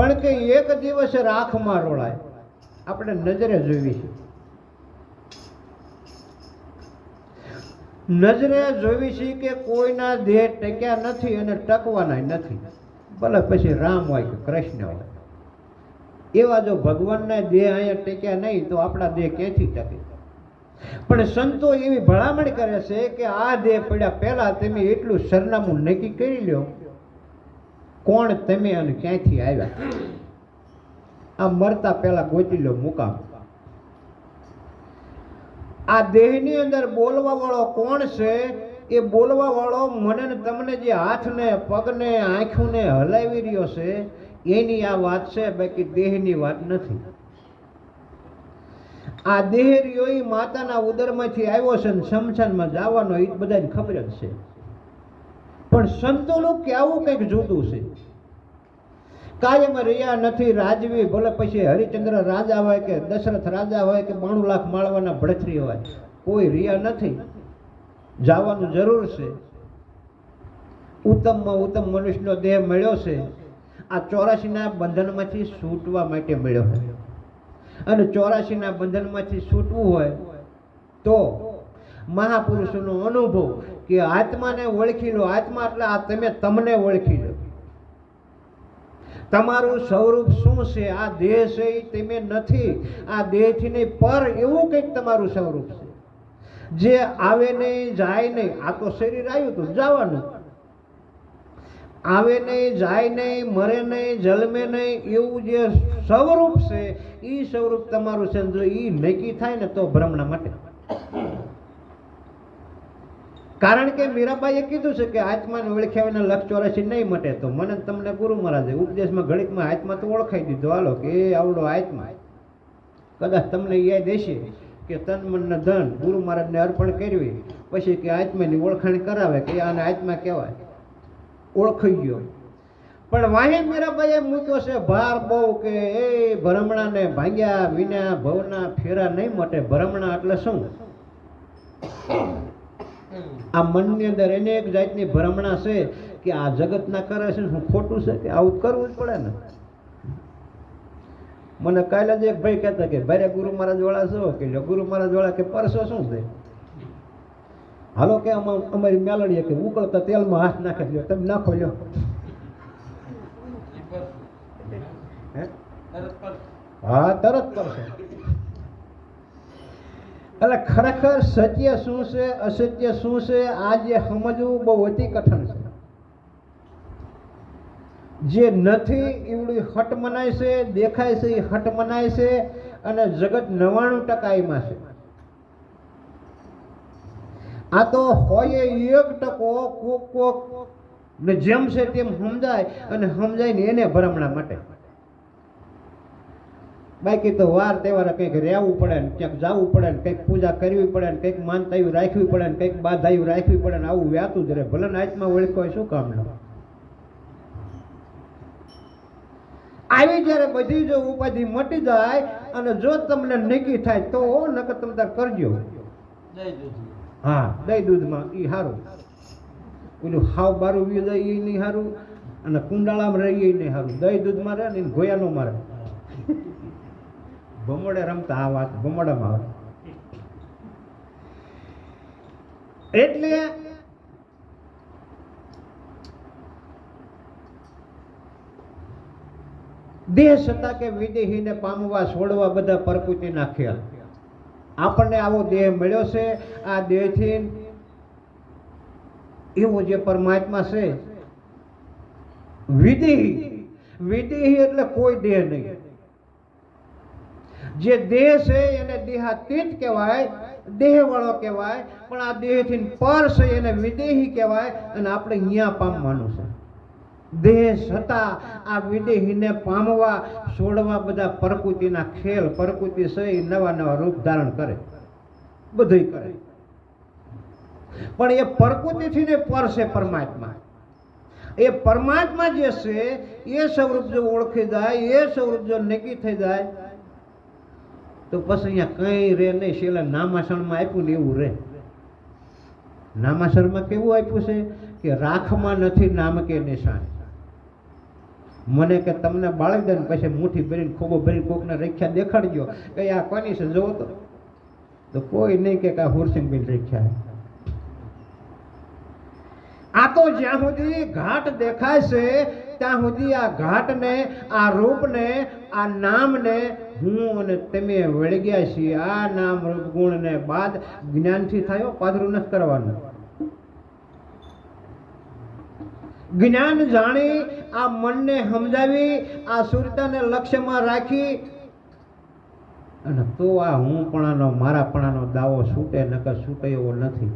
પણ કે એક દિવસ રાખમાં રોળાય. આપણે નજરે જોવી છે. નજરે જોવી છે કે કોઈના દેહ ટક્યા નથી અને ટકવાના નથી. ભલે પછી રામ હોય કે કૃષ્ણ હોય. એવા જો ભગવાનના દેહ અહીંયા ટેક્યા નહીં, તો આપણા દેહ ક્યાંથી ટકે? પણ સંતો એવી ભલામણ કરે છે કે આ દેહ પડ્યા પહેલાં તમે એટલું સરનામું નક્કી કરી લ્યો. કોણ તમે અને ક્યાંથી આવ્યા? આ મરતા પહેલા ગોતી લો આ દેહની અંદર બોલવા વાળો કોણ છે? એ બોલવા વાળો મને ને તમને જે હાથને, પગને, આંખોને હલાવી રહ્યો છે, એની આ વાત છે, બાકી દેહની વાત નથી. આ દેહ રહ્યો એ માતાના ઉદરમાંથી આવ્યો છે ને શમશાનમાં જવાનો, એ બધાને ખબર જ છે. પણ સંતોનું કેવું કંઈક જોતું છે? કાયમ રહ્યા નથી રાજવી, ભલે પછી હરિચંદ્ર રાજા હોય કે દશરથ રાજા હોય કે બાણું લાખ માળવાના ભડથરી હોય, કોઈ રહ્યા નથી. જવાનું જરૂર છે. ઉત્તમમાં ઉત્તમ મનુષ્યનો દેહ મળ્યો છે. આ ચોરાશીના બંધનમાંથી છૂટવા માટે મળ્યો હોય અને ચોરાશીના બંધનમાંથી છૂટવું હોય તો મહાપુરુષોનો અનુભવ કે આત્માને ઓળખી લો. આત્મા એટલે આ તમે તમને ઓળખી લો. તમારું સ્વરૂપ શું છે? આ દેહ છે એ તમે નથી. આ દેહથી નહીં, પર એવું કંઈક તમારું સ્વરૂપ છે. જે આવે નહીં, જાય નહીં. આ તો શરીર આવ્યું હતું જવાનું. આવે નહીં, જાય નહીં, મરે નહીં જલમે નહીં, એવું જે સ્વરૂપ છે એ સ્વરૂપ તમારું છે. જો એ નક્કી થાય ને તો ભ્રમણા માટે. કારણ કે મીરાબાઈએ કીધું છે કે આત્માને ઓળખ્યા વિના લક્ષ ચોરાશી નહીં મટે તો મને તમને ગુરુ મહારાજે ઉપદેશમાં ઘડીકમાં આત્મા તો ઓળખાઈ દીધો. હાલો કે એ આવડો આત્મા. કદાચ તમને યાદ હશે કે તન મનને ધન ગુરુ મહારાજને અર્પણ કરવી પછી કે આત્માની ઓળખાણ કરાવે કે આને આત્મા કહેવાય. ઓળખાઈ ગયો. પણ વાહે મીરાબાઈએ મૂક્યો છે ભાર બહુ કે એ ભરમણાને ભાંગ્યા વિના ભવના ફેરા નહીં મટે. ભરમણા એટલે શું? આ મનની અંદર એને એક જાતની ભ્રમણા છે કે આ જગતના કરે છે શું ખોટું છે કે આવું કરવું જ પડે ને? મને કાલે જ એક ભાઈ કહેતા કે ભારે ગુરુ મહારાજ વાળા છો? કે ગુરુ મહારાજ વાળા કે પરસો શું છે? હાલો કે અમા- અમારી મેલડીએ કે ઉકળતા તેલમાં હાથ નાખે લ્યો તમે નાખો લ્યો. હે? હા તરત કરશે એટલે ખરેખર સત્ય શું છે, અસત્ય શું છે, આ જે સમજવું બહુ અતિ કઠણ છે. જે નથી, એવડી હટ મનાય છે, દેખાય છે, એ હટ મનાય છે, અને જગત નવાણું ટકા એમાં છે. આ તો હોય એક ટકો, કોક કોક, ને જેમ છે તેમ સમજાય, અને સમજાય ને એને ભરમણા માટે. બાકી તો વાર તહેવારે કંઈક રહેવું પડે ને ક્યાંક જવું પડે ને કંઈક પૂજા કરવી પડે ને કંઈક માનતાયું રાખવી પડે ને કંઈક બાધાયું રાખવી પડે ને આવું વ્યાતું જ રહે. ભલે ને આત્મા ઓળખો શું કામ ન? આવી જ્યારે બધી જો ઉપાધિ મટી જાય અને જો તમને નક્કી થાય તો નકર તમે તાર કરજો. હા દહીં દૂધમાં એ સારું પેલું હાવ બારું વ્યુ જાય એ નહીં સારું અને કુંડાળામાં રહીએ નહીં સારું દહીં દૂધમાં રહે ને ગોયા નો મારે. ભમોડે રમતા આ વાત ભમોડામાં આવે. એટલે દેહ સત્તા કે વિદેહીને પામવા, છોડવા બધા પરકુચી નાખ્યા આપણને આવો દેહ મળ્યો છે, આ દેહથી એવો જે પરમાત્મા છે, વિદેહી. વિદેહી એટલે કોઈ દેહ નહીં. જે દેહ છે એને દેહાતીત કહેવાય, દેહવાળો કહેવાય, પણ આ દેહથી પર છે એને વિદેહી કહેવાય અને આપણે અહીંયા પામવાનું છે. દેહ છતાં આ વિદેહીને પામવા, છોડવા બધા પ્રકૃતિના ખેલ, પ્રકૃતિ એ નવા નવા રૂપ ધારણ કરે. બધું કરે. પણ એ પ્રકૃતિથી ને પર છે પરમાત્મા. એ પરમાત્મા જે છે, એ સ્વરૂપ જો ઓળખી જાય, એ સ્વરૂપ જો નક્કી થઈ જાય તો પછી અહીંયા કંઈ રે નહીં. છેલ્લા નામાસણમાં આપ્યું ને એવું રે નામાસણમાં કેવું આપ્યું છે? કે રાખમાં નથી નામ કે નિશાન. મને કે તમને બાળી દે પછી મુઠ્ઠી ભરીને, ખોબો ભરીને કોકને રખ્યા દેખાડજો. કે આ કોની છે? જોવો તો. તો કોઈ નહીં કે આ હુરસિંગબેન રખ્યા. આ તો જ્યાં સુધી ઘાટ દેખાય છે, ત્યાં સુધી આ ઘાટને, આ રૂપને આ નામને હું અને તમે વળગ્યા છીએ. આ નામ ગુણને બાદ જ્ઞાનથી થયો પાદરું નથી કરવાનું. જ્ઞાન જાણી, આ મનને સમજાવી, આ સુરતાને લક્ષ્યમાં રાખી અને તો આ હું પણાનો મારા મારાપણાનો દાવો છૂટે, નકર છૂટે એવો નથી.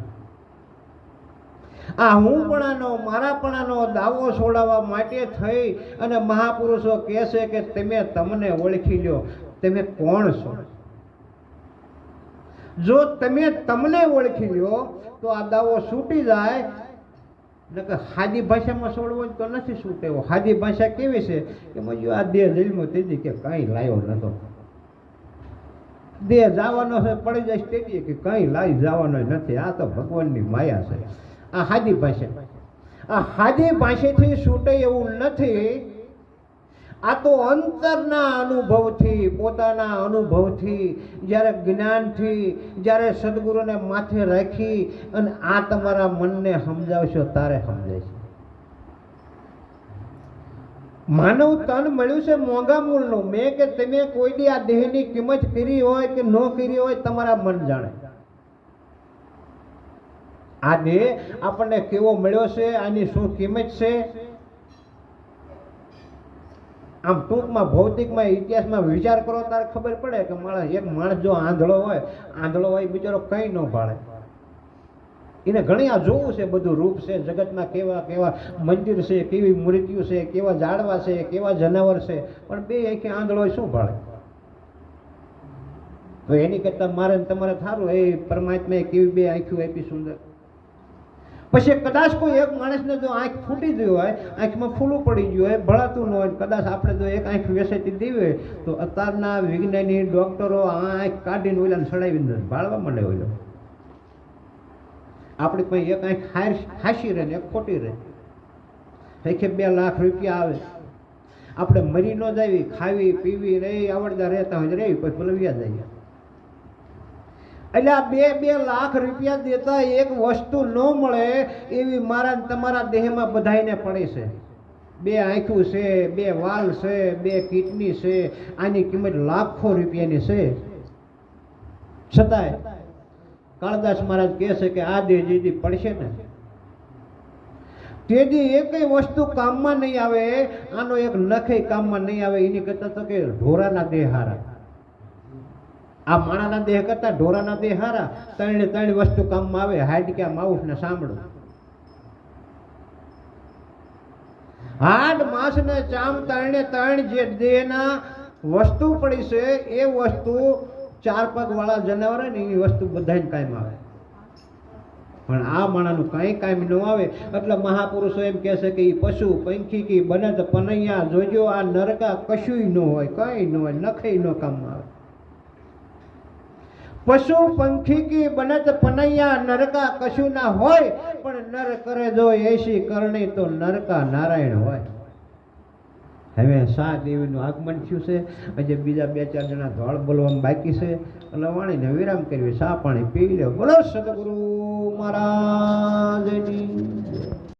આ હુંપણાનો મારાપણાનો દાવો છોડાવવા માટે થઈ અને મહાપુરુષો કહે છે કે તમે તમને ઓળખી લ્યો. તમે કોણ છો? જો તમે તમને ઓળખી લ્યો તો આ દાવો છૂટી જાય. કે હાદી ભાષામાં છોડવો તો નથી છૂટેવો હાદી ભાષા કેવી છે? કે મજુ આ દેહ જન્મો તેથી કે કાંઈ લાવ્યો નતો દેહ જવાનો છે પડી જાય તેથી કે કંઈ લાવી જવાનો નથી. આ તો ભગવાનની માયા છે. આ હાદી ભાષા. આ હાદી ભાષેથી છૂટે એવું નથી. આ તો અંતરના અનુભવથી, પોતાના અનુભવથી, જ્યારે જ્ઞાનથી, જ્યારે સદગુરુને માથે રાખી અને આ તમારા મનને સમજાવશો, તારે સમજાય છે. માનવ તન મળ્યું છે મોંઘા મૂળનું. મેં કે તમે કોઈ દી આ દેહની કિંમત કરી હોય કે ન કરી હોય, તમારા મન જાણે. આ દેહ આપણને કેવો મળ્યો છે, આની શું કિંમત છે? આમ ટૂંકમાં ભૌતિકમાં, ઇતિહાસમાં વિચાર કરો ત્યારે ખબર પડે કે માણસ, એક માણસ જો આંધળો હોય આંધળો હોય બિચારો કંઈ ન ભાળે. એને ઘણી આ જોવું છે, બધું રૂપ છે, જગતમાં કેવા કેવા મંદિર છે, કેવી મૂર્તિઓ છે, કેવા ઝાડવા છે, કેવા જનાવર છે, પણ બે આંખે આંધળો હોય શું ભાળે? તો એની કરતાં મારે તમારે થારું, એ પરમાત્માએ કેવી બે આંખ્યું આપી સુંદર. પછી કદાચ કોઈ એક માણસને જો આંખ ફૂટી ગઈ હોય, આંખમાં ફૂલું પડી ગયું હોય, ભળાતું ન હોય, કદાચ આપણે જો એક આંખ વ્યસેતી દેવી હોય, તો અત્યારના વિજ્ઞાની ડોક્ટરો આ આંખ કાઢીને ઓલાને સડાવીને ભાળવા માંડે ઓલો. આપણી પાસે એક આંખ હાસી રહે ને એક ખોટી રહે. કે બે લાખ રૂપિયા આવે. આપણે મરી ન જાવી, ખાવી, પીવી, રહી, આવડતા રહેતા હોય, રહી, પછી ભલવ્યા જઈએ એટલે આ બે બે લાખ રૂપિયા દેતા એક વસ્તુ ન મળે એવી મારા તમારા દેહમાં બધાને પડે છે. બે આંખું છે, બે વાલ છે, બે કિડની છે, આની કિંમત લાખો રૂપિયાની છે. છતાંય કાળદાસ મહારાજ કહે છે કે આ દેહ જેથી પડશે ને? તેથી એકય વસ્તુ કામમાં નહીં આવે, આનો એક નખે કામમાં નહીં આવે, એની કરતા તો કે ઢોરાના દેહ હારા. આ માણાના દેહ કરતા ઢોરાના દેહ હારા. ત્રણે ત્રણ વસ્તુ કામમાં આવે હાડક્યા માઉસ ને સાંભળો. હાડ, માંસ ને ચામ ત્રણે ત્રણ જે દેહના વસ્તુ પડી છે, એ વસ્તુ ચાર પગ વાળા જનાવર ને, એ વસ્તુ બધાને કાયમ આવે. પણ આ માણાનું કાંઈ કાયમ ન આવે. એટલે મહાપુરુષો એમ કહે છે કે એ પશુ, પંખી કે બને તો પનૈયા, જોજો, આ નરકા કશુંય ન હોય, કંઈ ન હોય, નખેય ન કામમાં આવે. પશુ પંખી કી બનત પનૈયા નરકા કશું ના હોય, પણ નર કરે જો એસી કરણી તો નરકા નારાયણ હોય. હવે સા દેવીનું આગમન થયું છે. હજી બીજા બે ચાર જણા ધોળ બોલવામાં બાકી છે. એટલે વાણીને વિરામ કરવી સા પાણી પી લે. બોલો સદગુરુ મહારાજની.